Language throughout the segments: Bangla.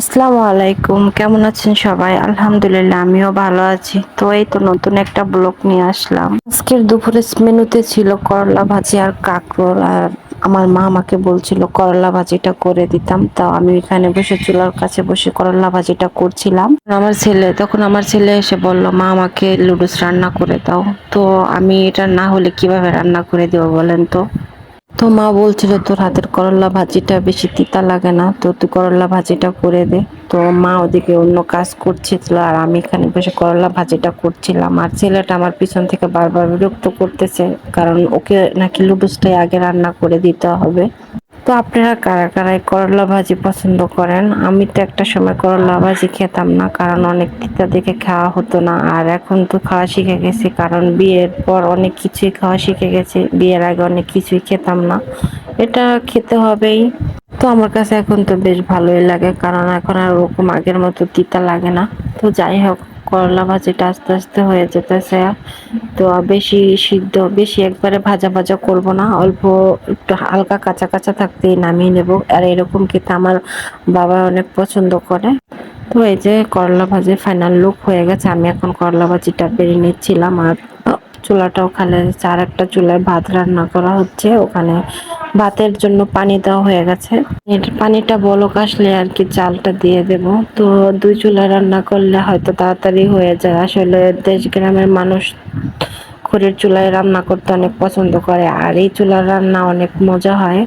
আসসালামু আলাইকুম, কেমন আছেন সবাই? আলহামদুলিল্লাহ, আমিও ভালো আছি। তো এই তো নতুন একটা ব্লগ নিয়ে আসলাম। আজকের দুপুরের মেনুতে ছিল করলা ভাজি আর কাঁকরোল, আর আমার মা আমাকে বলছিল করলা ভাজিটা করে দিতাম। তো আমি এখানে বসে চুলার কাছে বসে করলা ভাজিটা করছিলাম। আমার ছেলে, তখন আমার ছেলে এসে বলল, মা, আমাকে লুডুস রান্না করে দাও। তো আমি এটা না হলে কীভাবে রান্না করে দেবো বলেন তো? তো মা বলছিল, তোর হাতের করলা ভাজিটা বেশি তিতা লাগে না, তো তুই করলা ভাজিটা করে দে। তো মা ওদিকে অন্য কাজ করছিল, আর আমি এখানে বসে করলা ভাজিটা করছিলাম। আর ছেলেটা আমার পিছন থেকে বারবার বিরক্ত করতেছে, কারণ ওকে নাকি লুডুসটাই আগে রান্না করে দিতে হবে। তো আপনারা কারা কারা এই করলা ভাজি পছন্দ করেন? আমি তো একটা সময় করলা ভাজি খেতাম না, কারণ অনেক তিতা দেখে খাওয়া হতো না। আর এখন তো খাওয়া শিখে গেছি, কারণ বিয়ের পর অনেক কিছুই খাওয়া শিখে গেছি। বিয়ের আগে অনেক কিছুই খেতাম না। এটা খেতে হবেই। তো আমার কাছে এখন তো বেশ ভালোই লাগে, কারণ এখন আর ওরকম আগের মতো তিতা লাগে না। তো যাই হোক করলা ভাজিটা আস্তে আস্তে হয়ে যেতেছে। তো বেশি সিদ্ধ, বেশি একবারে ভাজা ভাজা করব না, অল্প একটু হালকা কাঁচা কাঁচা থাকতেই নামিয়ে নেব। আর এরকম খেতে আমার বাবা অনেক পছন্দ করে। তো এই যে করলা ভাজি ফাইনাল লুক হয়ে গেছে, আমি এখন করলা ভাজিটা বেড়ে নিচ্ছিলাম। আর চুলাটাও খালে চার একটা চুলায় ভাত রান্না করা হচ্ছে, ওখানে ভাতের জন্য পানি দেওয়া হয়ে গেছে। পানিটা বলক আসলে আর কি চালটা দিয়ে দেব। তো দুই চুলা রান্না করলে হয়তো তাড়াতাড়ি হয়ে যায়। আসলে দেশ গ্রামের মানুষ খড়ির চুলায় রান্না করতে অনেক পছন্দ করে, আর এই চুলার রান্না অনেক মজা হয়।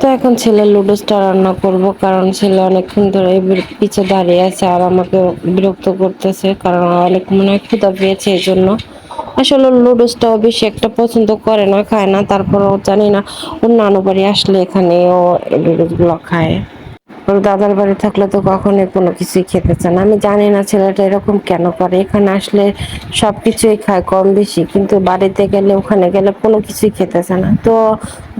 তো এখন ছেলে লুডোসটা রান্না করব, কারণ ছেলে অনেকক্ষণ ধরে পিছে দাঁড়িয়ে আছে আর আমাকে বিরক্ত করতেছে, কারণ অনেক মনে হয় ক্ষুদা পেয়েছে এই জন্য। আসলে লুডোসটাও বেশি একটা পছন্দ করে না, খায় না, তারপরও জানি না। ওর নানু বাড়ি আসলে এখানে ও লুডোসগুলো খায়। ওর দাদার বাড়ি থাকলে তো কখনোই কোনো কিছুই খেতে চায় না। আমি জানি না ছেলেটা এরকম কেন করে। এখানে আসলে সব কিছুই খায়, কম বেশি। কিন্তু বাড়িতে গেলে, ওখানে গেলে কোনো কিছুই খেতে চায় না। তো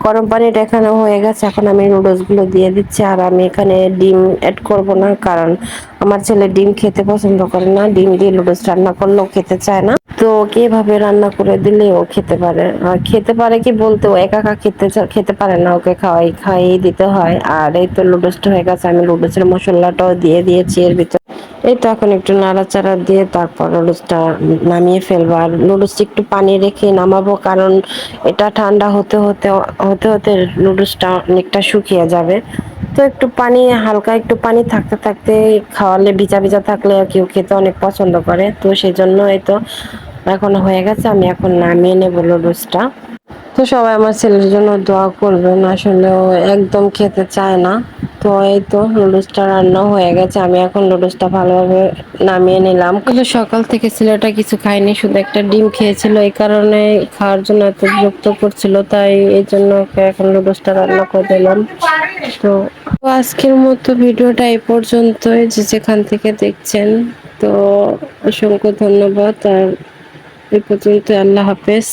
গরম পানিটা এখানে হয়ে গেছে। এখন আমি নুডলসগুলো দিয়ে দিচ্ছি। আর আমি এখানে ডিম অ্যাড করব না। কারণ আমার ছেলে ডিম খেতে পছন্দ করে না। ডিম দিয়ে নুডলস রান্না করলেও খেতে চায় না। তো কীভাবে রান্না করে দিলে ও খেতে পারে। আর খেতে পারে কি বলতে, ও একা একা খেতে খেতে পারে না, ওকে খাওয়াই খাইয়ে দিতে হয়। আর এই তো লুডোসটা হয়ে গেছে, আমি লুডোসের মশলাটাও দিয়ে দিয়েছি এর ভিতরে। এই তো এখন একটু নাড়াচাড়া দিয়ে তারপর লুডোসটা নামিয়ে ফেলব। আর লুডোসটা একটু পানি রেখে নামাবো, কারণ এটা ঠান্ডা হতে হতে হতে হতে লুডোসটা অনেকটা শুকিয়ে যাবে। তো একটু পানি, হালকা একটু পানি থাকতে থাকতে খাওয়ালে ভিজা ভিজা থাকলে আর কেউ খেতে অনেক পছন্দ করে। তো সেই জন্য এই তো এখন হয়ে গেছে, আমি এখন নামিয়ে নেব লুডুসটা তো সবাই আমার ছেলের জন্য দোয়া করবেন, আসলে ও একদম খেতে চায় না। তো এই তো লুডুসটা রান্না হয়ে গেছে, আমি এখন লুডুসটা ভালোভাবে নামিয়ে নিলাম। কিন্তু সকাল থেকে ছেলেটা কিছু খায়নি, শুধু একটা ডিম খেয়েছিল, এই কারণে খাওয়ার জন্য এত বিরক্ত করছিল, তাই এই জন্য এখন লুডুসটা রান্না করে দিলাম। তো আজকের মতো ভিডিওটা এ পর্যন্তই, যে যেখান থেকে দেখছেন। তো অসংখ্য ধন্যবাদ, আর এ পর্যন্ত আল্লাহ হাফেজ।